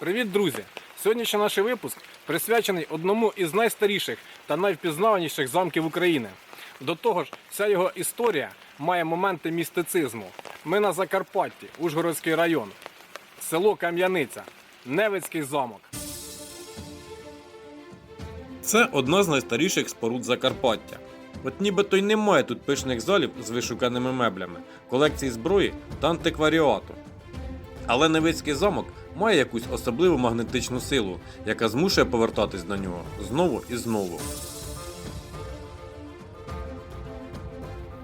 Привіт, друзі! Сьогоднішній наш випуск присвячений одному із найстаріших та найвпізнаваніших замків України. До того ж, вся його історія має моменти містицизму. Ми на Закарпатті, Ужгородський район, село Кам'яниця, Невицький замок. Це одна з найстаріших споруд Закарпаття. От нібито й немає тут пишних залів з вишуканими меблями, колекцій зброї та антикваріату. Але Невицький замок має якусь особливу магнетичну силу, яка змушує повертатись до нього знову і знову.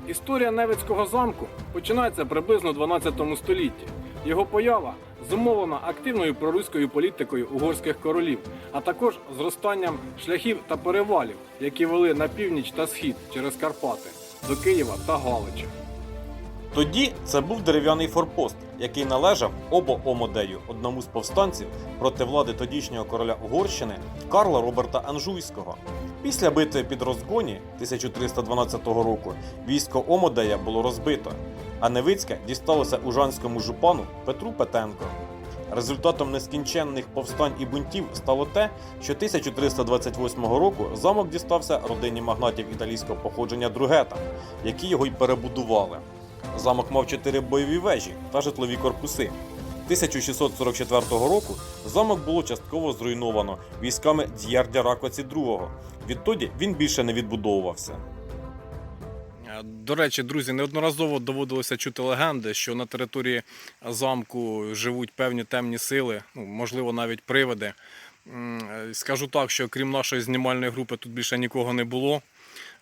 Історія Невицького замку починається приблизно в 12 столітті. Його поява зумовлена активною проруською політикою угорських королів, а також зростанням шляхів та перевалів, які вели на північ та схід через Карпати до Києва та Галича. Тоді це був дерев'яний форпост, який належав обо Омодею, одному з повстанців проти влади тодішнього короля Угорщини Карла Роберта Анжуйського. Після битви під Розгоні 1312 року військо Омодея було розбито, а Невицьке дісталося ужанському жупану Петру Петенко. Результатом нескінченних повстань і бунтів стало те, що 1328 року замок дістався родині магнатів італійського походження Другета, які його й перебудували. Замок мав чотири бойові вежі та житлові корпуси. 1644 року замок було частково зруйновано військами Д'єрдя Ракоці II. Відтоді він більше не відбудовувався. Е, До речі, друзі, неодноразово доводилося чути легенди, що на території замку живуть певні темні сили, ну, можливо, навіть привиди. Е, Скажу так, що крім нашої знімальної групи тут більше нікого не було.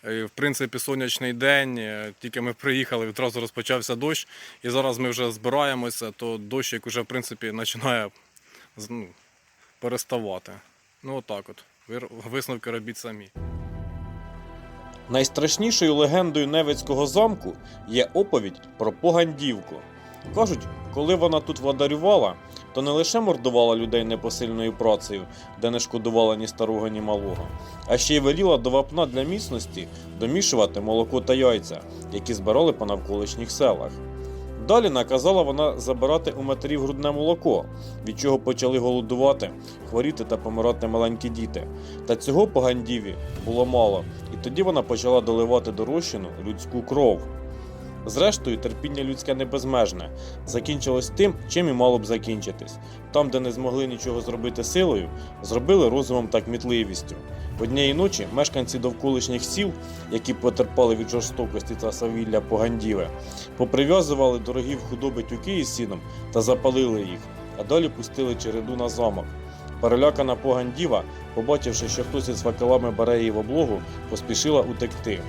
Е, В принципі, сонячний день, е, тільки ми приїхали, відразу розпочався дощ, і зараз ми вже збираємося, то дощик вже в принципі починає ну, переставати. Ну отак от. Висновки робіть самі. Найстрашнішою легендою Невицького замку є оповідь про Погандівку. Кажуть, коли вона тут владарювала, то не лише мордувала людей непосильною працею, де не шкодувала ні старого, ні малого, а ще й веліла до вапна для міцності домішувати молоко та яйця, які збирали по навколишніх селах. Далі наказала вона забирати у матерів грудне молоко, від чого почали голодувати, хворіти та помирати маленькі діти. Та цього погандіві було мало, і тоді вона почала доливати до розчину людську кров. Зрештою, терпіння людське не безмежне, закінчилось тим, чим і мало б закінчитись. Там, де не змогли нічого зробити силою, зробили розумом та кмітливістю. Однієї ночі мешканці довколишніх сіл, які потерпали від жорстокості та свавілля погандіве, поприв'язували дорогі худоби тюки із сіном та запалили їх, а далі пустили череду на замок. Перелякана погандіва, побачивши, що хтось із факелами бере її в облогу, поспішила утекти.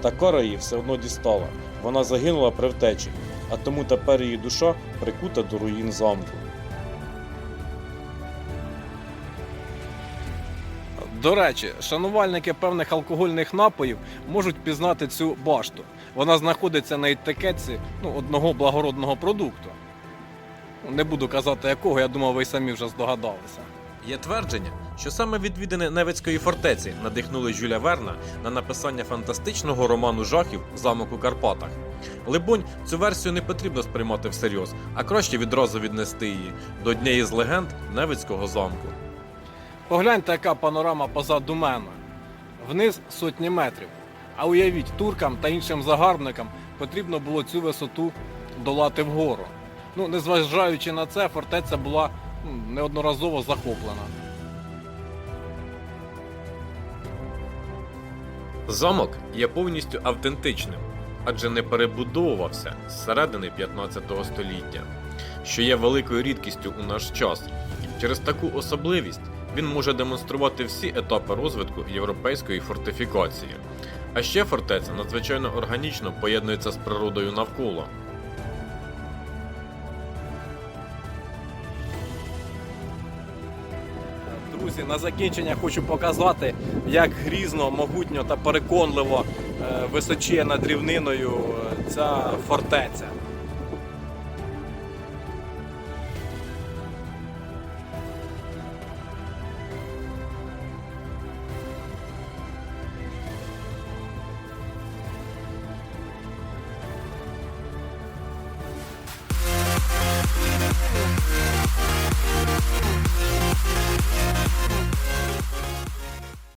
Та кара її все одно дістала. Вона загинула при втечі, а тому тепер її душа прикута до руїн замку. До речі, шанувальники певних алкогольних напоїв можуть пізнати цю башту. Вона знаходиться на етикетці ну, одного благородного продукту. Не буду казати якого, я думав, ви й самі вже здогадалися. Є твердження, що саме відвідини Невицької фортеці надихнули Жюля Верна на написання фантастичного роману жахів Замок у Карпатах. Либонь, цю версію не потрібно сприймати всерйоз, а краще відразу віднести її до однієї з легенд Невицького замку. Погляньте, яка панорама позаду мене. Вниз сотні метрів. А уявіть, туркам та іншим загарбникам потрібно було цю висоту долати вгору. Ну, незважаючи на це, фортеця була неодноразово захоплена. Замок є повністю автентичним, адже не перебудовувався з середини 15 століття, що є великою рідкістю у наш час. Через таку особливість він може демонструвати всі етапи розвитку європейської фортифікації. А ще фортеця надзвичайно органічно поєднується з природою навколо. Друзі, на закінчення хочу показати, як грізно, могутньо та переконливо е, височіє над рівниною е, ця фортеця.